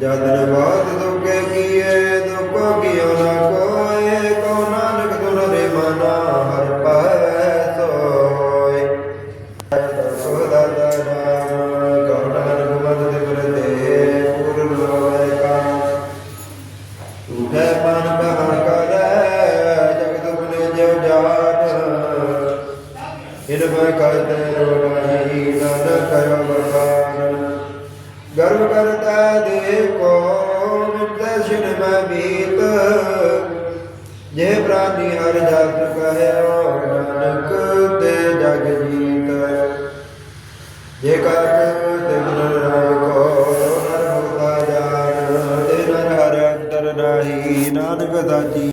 ਜਦਨ ਬਾਤ ਦੁਖੇ ਕੀਏ, ਦੁਖ ਕੀਓ ਨਾ ਕੋਏ ਕੋ ਨਾਨਕ ਤੁਨ ਰੇ ਮਨਾ ਹਰ ਪੈ ਸੋਏ। ਸੋਦਾ ਦਾਨਾ ਕੋ ਨਾਨਕ ਮਨ ਦੇ ਬਰਤੇ ਪੂਰਨ ਲੋਏ ਕਾ ਉਠੈ ਮਨ ਬਹਨ ਕਰੈ ਜਗਤ ਬਨੇ ਜਿਉ ਜਾਨ ਇਨ ਮੈਂ ਕਰਤੇ ਰੋਗਾਈ ਨਨ ਕਰੋ ਬਖਾਨ ਗਰਵ ਕਰਤਾ ਦੇ ਕੋ ਦਰਸ਼ਨ ਮੈਂ ਜੇ ਪ੍ਰਾਨੀ ਹਰ ਜਸ ਕਹਿਓ ਨਾਨਕ, ਤੇ ਜਗ ਜੀਤ। ਜੇ ਕਰ ਤੇ ਮਨ ਰਾਖੋ ਹਰ ਮੁਕਤਾ ਜਾਨ ਤੇ ਨਰ ਹਰ ਅੰਤਰ ਨਾਹੀ। ਨਾਨਕ ਸਾਚੀ